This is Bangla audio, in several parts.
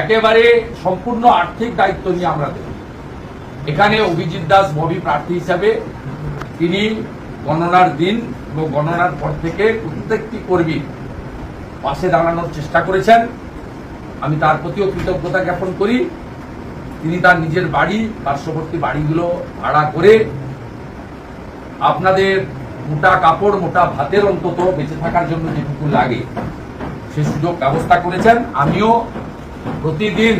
একেবারে সম্পূর্ণ আর্থিক দায়িত্ব নিয়ে আমরা দেব। এখানে অভিজিৎ দাস ববি প্রার্থী হিসাবে তিনি গণনার দিন এবং গণনার পর থেকে প্রত্যেকটি কর্মী পাশে দাঁড়ানোর চেষ্টা করেছেন। আমি তার প্রতিও কৃতজ্ঞতা জ্ঞাপন করি। তিনি তার নিজের বাড়ি, পার্শ্ববর্তী বাড়িগুলো ভাড়া করে আপনাদের মোটা কাপড়, মোটা ভাতের অন্তত বেঁচে থাকার জন্য যেটুকু লাগে, সে সুযোগ ব্যবস্থা করেছেন। আমিও প্রতিদিন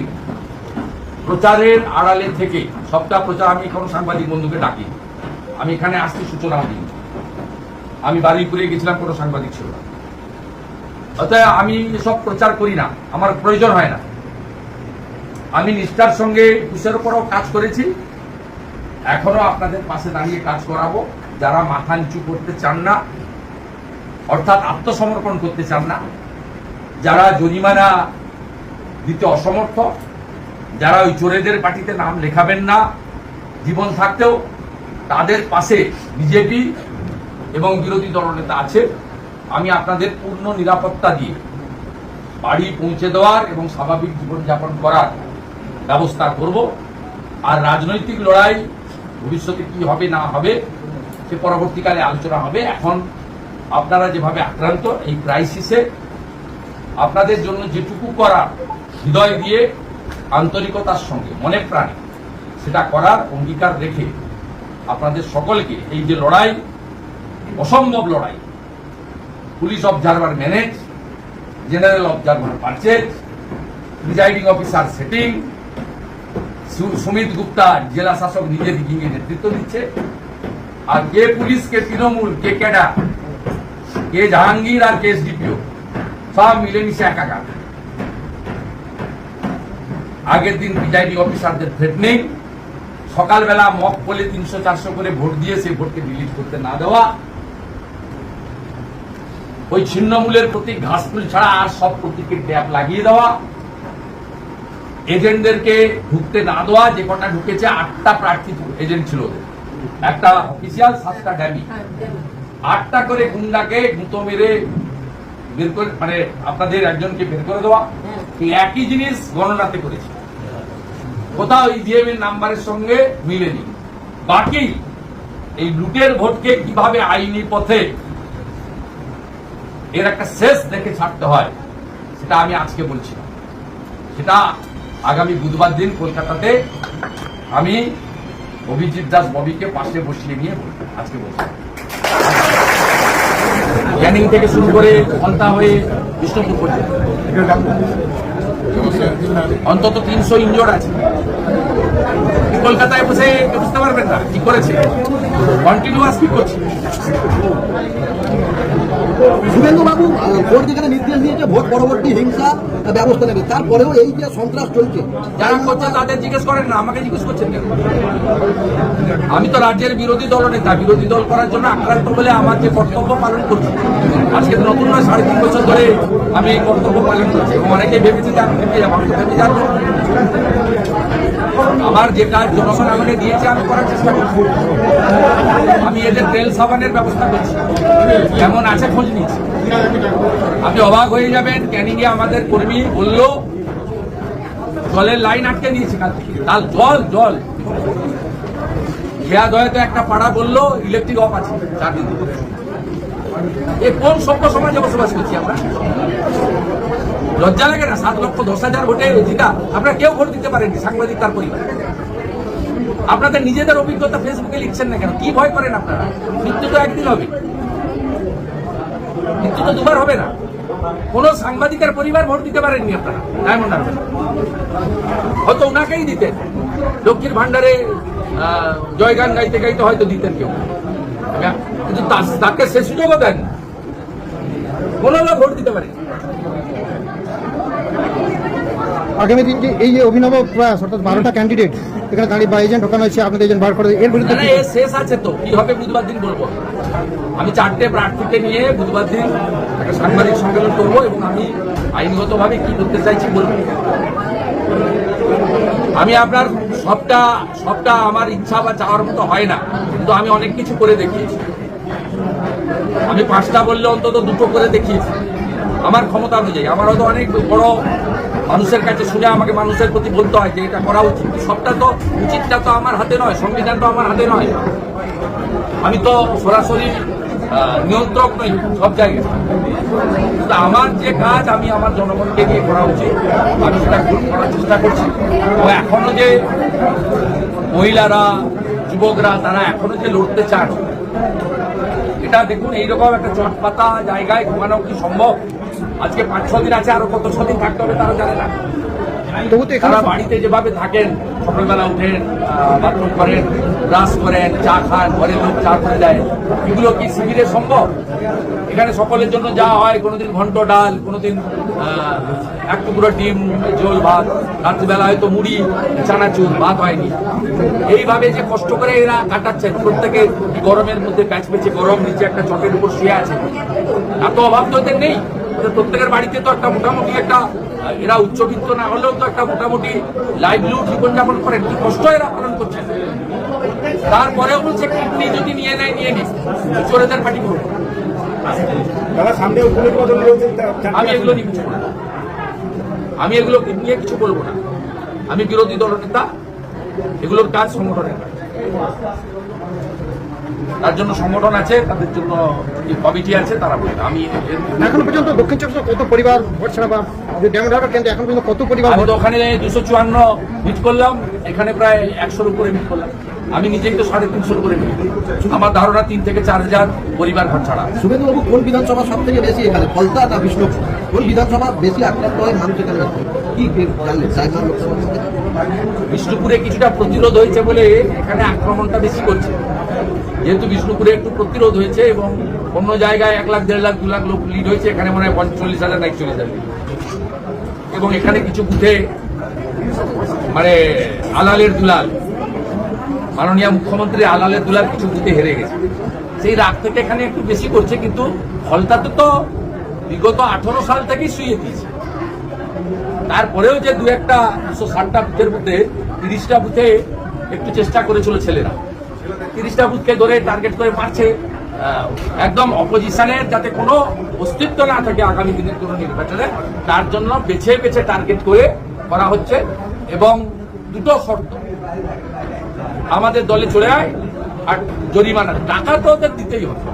প্রচারের আড়ালে থেকে, সবটা প্রচার, আমি কোনো সাংবাদিক বন্ধুকে ডাকি। আমি এখানে আসতে সূচনা দিই আমি বারুইপুরে গেছিলাম, কোনো সাংবাদিক ছিল না। অতএব আমি এসব প্রচার করি না, আমার প্রয়োজন হয় না। আমি নিষ্ঠার সঙ্গে কুশের উপরও কাজ করেছি। এখনও আপনাদের পাশে দাঁড়িয়ে কাজ করাবো। যারা মাথা নিচু করতে চান না, অর্থাৎ আত্মসমর্পণ করতে চান না, যারা জরিমানা দিতে অসমর্থ। যারা ওই চোরেদের পার্টিতে নাম লেখাবেন না, জীবন থাকতেও তাদের পাশে বিজেপি এবং বিরোধী দলনেতা আছে। আমি আপনাদের পূর্ণ নিরাপত্তা দিয়ে বাড়ি পৌঁছে দেওয়ার এবং স্বাভাবিক জীবনযাপন করার ব্যবস্থা করব। আর রাজনৈতিক লড়াই ভবিষ্যতে কি হবে, না হবে, সে পরবর্তীকালে আলোচনা হবে। এখন আপনারা যেভাবে আক্রান্ত, এই ক্রাইসিসে আপনাদের জন্য যেটুকু করা হৃদয় দিয়ে আন্তরিকতার সঙ্গে, মনে প্রাণে, সেটা করার অঙ্গীকার রেখে আপনাদের সকলকে এই যে লড়াই, অসম্ভব লড়াই, police observer manage, general observer purchase, presiding officer setting Sumit Gupta জেলা শাসক নিজে দিকে নেতৃত্ব দিচ্ছে। আর কে পুলিশ, কে তৃণমূল, কে ক্যাডা কে জাহাঙ্গীর আর কে এসডিপিও সব মিলেমিশে একাকার। আগের দিন প্রিজাইডিং অফিসারদের থ্রেটনিং সকালবেলা মক বলে তিনশো চারশো করে ভোট দিয়ে সেই ভোটকে ডিলিট করতে না দেওয়া। ওই ছিন্নমূলের প্রতীক ঘাসফুল ছাড়া আর সব প্রতীকের ট্যাপ লাগিয়ে দেওয়া। এজেন্টদেরকে ঢুকতে না দেওয়া, যে কটা ঢুকেছে, আটটা প্রার্থী এজেন্ট ছিল ওদের। একটা অফিসিয়াল, সাতটা ড্যামি। আটটা করে গুন্ডাকে গুঁতো মেরে বের করে মানে আপনাদের একজনকে বের করে দেওয়া। একই জিনিস গণনাতে করেছে। কোথাও ইভিএম এর নাম্বারের সঙ্গে মিলেনি। বাকি এই লুটের ভোটকে কীভাবে আইনি পথে এর একটা শেষ দেখে ছাড়তে হয়, সেটা আমি আজকে বলছি সেটা আগামী বুধবার দিন কলকাতাতে আমি অভিজিৎ দাস ববিকে পাশে বসিয়ে নিয়ে আজকে বলছি। ক্যানিং থেকে শুরু করে ঘণ্টা হয়ে বিষ্ণুপুর পর্যন্ত। অন্তত তিনশো ইঞ্জোর আছে। কলকাতায় বসে বুঝতে পারবেন না কি করেছে। কন্টিনিউয়াস কি করছে? শুভেন্দু বাবু ভোট যেখানে নির্দেশ দিয়েছে, ভোট পরবর্তী হিংসা ব্যবস্থা নেবে। তারপরেও এই যে সন্ত্রাস চলছে তাদের জিজ্ঞেস করেন না, আমাকে জিজ্ঞেস করছেন আমি তো রাজ্যের বিরোধী দল নেতা, বিরোধী দল করার জন্য আক্রান্ত বলে আমার যে কর্তব্য পালন করছি, আজকে নতুন নয়, সাড়ে তিন বছর ধরে আমি এই কর্তব্য পালন করছি। অনেকে ভেবেছে যে আমি ভেবে তো ভেবে আমার যে কাজ জনগণ আমাকে দিয়েছে, আমি করার চেষ্টা করছি। আমি এদের তেল সাবানের ব্যবস্থা করছি। কেমন আছে খোঁজ নিচ্ছি। আপনি অবাক হয়ে যাবেন, ক্যানিংয়ে আমাদের কর্মী বলল, জলের লাইন আটকে দিয়েছে কাল থেকে। কাল জল জল। খেয়া দয়াতে একটা পাড়া বলল, ইলেকট্রিক অফ আছে চার দিন এ কোন সভ্য সমাজে বসবাস করছি আমরা? লজ্জা লাগে না? সাত লক্ষ দশ হাজার ভোটে জিতা। আপনারা কেউ ভোট দিতে পারেননি, সাংবাদিক তার পরিবার। আপনাদের নিজেদের অভিজ্ঞতা ফেসবুকে লিখছেন না কেন? কি ভয় করেন আপনারা? মৃত্যু তো একদিন হবে। মৃত্যু তো দুবার হবে না। কোন সাংবাদিকের পরিবার ভোট দিতে পারেননি আপনারা, ডায়মন্ড হারবার। হয়তো ওনাকেই দিতেন। লক্ষ্মীর ভান্ডারে জয়গান গাইতে গাইতে হয়তো দিতেন কেউ। হ্যাঁ? কিন্তু তাকে সে সুযোগও দেন। কোন লোক ভোট দিতে পারে আগামী দিন যে এই যে অভিনব প্রয়াস, অর্থাৎ বারোটা ক্যান্ডিডেট এখানে দাঁড়িয়ে বা এজেন্ট ঢোকানো হয়েছে, আপনাদের এজেন্ট বার করে এর বিরুদ্ধে শেষ আছে তো। কি হবে বুধবার দিন বলব? আমি চারটে প্রার্থীকে নিয়ে বুধবার দিন একটা সাংবাদিক সম্মেলন করব এবং আমি আইনগতভাবে কি করতে চাইছি বলব? আমি আপনার সবটা সবটা আমার ইচ্ছা বা চাওয়ার মতো হয় না, কিন্তু আমি অনেক কিছু করে দেখিয়েছি। আমি পাঁচটা বললে অন্তত দুটো করে দেখিয়েছি। আমার ক্ষমতা অনুযায়ী, আমার হয়তো অনেক বড় মানুষের কাছে শুনে আমাকে মানুষের প্রতি বলতে হয় যে এটা করা উচিত। সবটা তো উচিতটা তো আমার হাতে নয়, সংবিধান তো আমার হাতে নয়। আমি তো সরাসরি নিয়ন্ত্রক নই সব জায়গায়। আমার যে কাজ আমি আমার জনগণকে নিয়ে করা উচিত, আমি সেটা করার চেষ্টা করছি। ও এখনও যে মহিলারা, যুবকরা, তারা এখনও যে লড়তে চান এটা দেখুন, এইরকম একটা চটপাতা জায়গায় ঘুমানো কি সম্ভব? আজকে পাঁচ ছ দিন আছে, আরও কত ছ দিন থাকতে হবে তারা জানে না। তবু তো এখানে বাড়িতে যেভাবে থাকেন সকালবেলা উঠেন বাথরুম করেন ব্রাশ করেন চা খান ঘরের লোক চা করে দেয় এগুলো কি শিবিরে সম্ভব? এখানে সকলের জন্য যা হয় কোনোদিন ঘন্ট ডাল কোনোদিন এক টুকরো ডিম ঝোল ভাত। রাত্রিবেলা হয়তো মুড়ি চানাচুর ভাত হয়নি। এইভাবে যে কষ্ট করে এরা কাটাচ্ছেন প্রত্যেকে গরমের মধ্যে প্যাচ পেঁচে গরম নিচে একটা চটের উপর শুয়ে আছে। এত অভাব তো এদের নেই। প্রত্যেকের বাড়িতে তো একটা মোটামুটি একটা এরা উচ্চবিত্ত না হলেও তো একটা মোটামুটি লাইভলিহুড জীবনযাপন করেন কি কষ্ট এরা পালন করছেন তারপরেও বলছে কিডনি যদি নিয়ে নেয় নিয়ে নিস। চোরেদের পার্টি করব। আমি এগুলো নিয়ে কিছু আমি এগুলো নিয়ে কিছু বলব না। আমি বিরোধী দলনেতা এগুলোর কাজ সংগঠনের কাজ। তার জন্য সংগঠন আছে তাদের জন্য যে কমিটি আছে তারা বলবে। আমি এখনও পর্যন্ত দক্ষিণ চব্বিশ কত পরিবার ভোট ছাড়া বা কেন্দ্রে এখন পর্যন্ত কত পরিবার আমি তো ওখানে দুশো চুয়ান্ন মিট করলাম এখানে প্রায় একশোর উপরে মিট করলাম। আমি নিজেই তো সাড়ে তিনশোর উপরে মিট আমার ধারণা তিন থেকে চার হাজার পরিবার ঘর ছাড়া। শুভেন্দুবাবু কোন বিধানসভা সব থেকে বেশি এখানে? ফলতা না বিষ্ণুপুর কোন বিধানসভা বেশি আক্রান্ত হয় মানুষ এখানে কি জানলেন? বিষ্ণুপুরে কিছুটা প্রতিরোধ হয়েছে বলে এখানে আক্রমণটা বেশি করছে। যেহেতু বিষ্ণুপুরে একটু প্রতিরোধ হয়েছে এবং অন্য জায়গায় এক লাখ, দেড় লাখ, দু লাখ লোক লিড হয়েছে, এখানে মনে হয় পঞ্চল্লিশ হাজার না একচল্লিশ হাজার এবং এখানে কিছু বুথে মানে আলালের দুলাল, মাননীয় মুখ্যমন্ত্রী আলালের দুলাল কিছু বুথে হেরে গেছে। সেই রাগ থেকে এখানে একটু বেশি করছে, কিন্তু ফলতাতে তো বিগত আঠারো সাল থেকেই শুয়ে দিয়েছে। তারপরেও যে দু একটা দুশো ষাটটা বুথের মধ্যে তিরিশটা বুথে একটু চেষ্টা করেছিল ছেলেরা। তিরিশটা বুথকে ধরে টার্গেট করে মারছে একদম অপোজিশনের যাতে কোনো অস্তিত্ব না থাকে আগামী দিনের কোনো নির্বাচনে, তার জন্য বেছে বেছে টার্গেট করে করা হচ্ছে এবং দুটো শর্ত। আমাদের দলে চলে আয় আর জরিমানা। টাকা তো ওদের দিতেই হবে।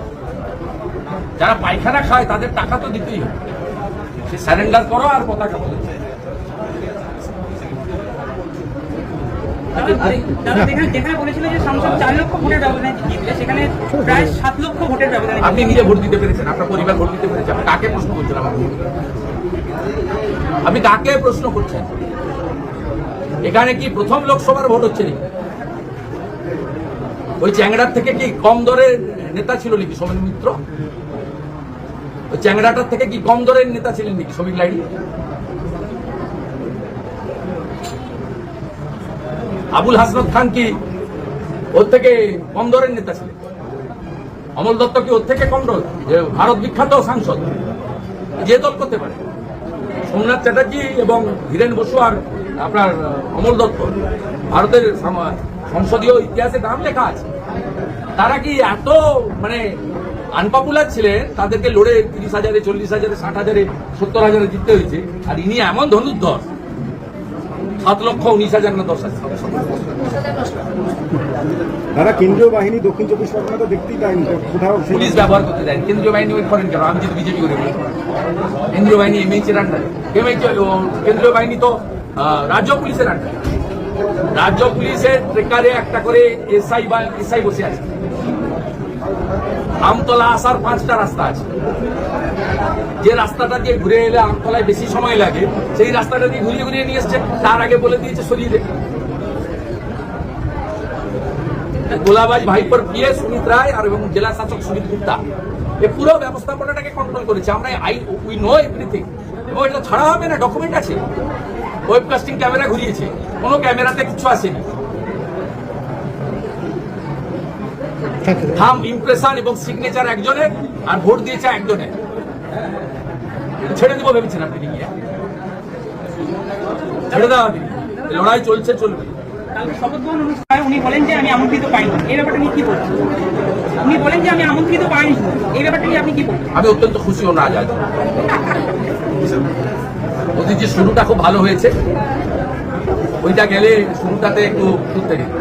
যারা পায়খানা খায় তাদের টাকা তো দিতেই হবে। সে স্যারেন্ডার করো আর পতাকা বলে দাদা যেখানে যেখানে বলেছিল যে সংসদ চার লক্ষ ভোটের ব্যবধানে জিতবে সেখানে প্রায় সাত লক্ষ ভোটের ব্যবধানে আপনি নিজে ভোট দিতে পেরেছেন আপনার পরিবার ভোট দিতে পেরেছে আপনি কাকে প্রশ্ন করছেন আপনি কাকে প্রশ্ন করছেন? এখানে কি প্রথম লোকসভার ভোট হচ্ছে নাকি? ওই চ্যাংড়ার থেকে কি কম দরের নেতা ছিল নাকি সোমেন মিত্র? ওই চ্যাংড়াটার থেকে কি কম দরের নেতা ছিলেন নাকি শ্রমিক লাইনি আবুল হাসনত খান কি ওর থেকে কম দরের নেতা ছিলেন? অমল দত্ত কি ওর থেকে কম যে ভারত বিখ্যাত সাংসদ। যে দল করতে পারে। সোমনাথ চ্যাটার্জি এবং ধীরেন বসু আর আপনার অমল দত্ত। ভারতের সংসদীয় ইতিহাসে নাম লেখা আছে। তারা কি এত মানে আনপপুলার ছিলেন? তাদেরকে লড়ে তিরিশ হাজারে, চল্লিশ হাজারে, ষাট হাজারে, সত্তর হাজারে জিততে হয়েছে। আর ইনি এমন ধনুর্ধর। সাত লক্ষ উনিশ হাজার না দশ হাজার? দাদা কেন্দ্রীয় বাহিনী দক্ষিণ চব্বিশ পরগনা তো দেখতেই তো কোথাও পুলিশ ব্যবহার করতে দেন কেন্দ্রীয় বাহিনী ওই করেন কেন আমি যদি বিজেপি করে কেন্দ্রীয় বাহিনী এমএইচ এর আন্ডারে এমএইচ কেন্দ্রীয় বাহিনী তো রাজ্য পুলিশের আন্ডারে রাজ্য পুলিশের ট্রেকারে একটা করে এসআই বা এসআই বসে আছে। আমতলা আসার পাঁচটা রাস্তা আছে। যে রাস্তাটা দিয়ে ঘুরে এলে আমতলায় বেশি সময় লাগে সেই রাস্তাটা দিয়ে ঘুরিয়ে ঘুরিয়ে নিয়ে এসছে তার আগে বলে দিয়েছে সরিয়ে দে গোলাবাজ ভাইপর পিএ সুমিত রায় আর এবং জেলা শাসক সুমিত গুপ্তা। এ পুরো ব্যবস্থাপনাটাকে কন্ট্রোল করেছে। আমরা আই উই নো এভরিথিং এবং এটা ছাড়া হবে না ডকুমেন্ট আছে। ওয়েবকাস্টিং ক্যামেরা ঘুরিয়েছে। কোনো ক্যামেরাতে কিছু আসেনি। থাম ইমপ্রেশন এবং সিগনেচার একজনের আর ভোট দিয়েছে একজনের। ছেড়ে দেবো ভেবেছেন আপনি নিয়ে? ছেড়ে দেওয়া হবে লড়াই চলছে চলবে। উনি বলেন যে আমি আমন্ত্রিত পাইনি। এই ব্যাপারটা নিয়ে কি বলছেন? উনি বলেন যে আমি আমন্ত্রিত পাইনি। এই ব্যাপারটা নিয়ে আপনি কি বলছেন? আমি অত্যন্ত খুশি ও নাজ আজ মোদিজির শুরুটা খুব ভালো হয়েছে। ওইটা গেলে শুরুটাতে একটু ঘুরতে গেলে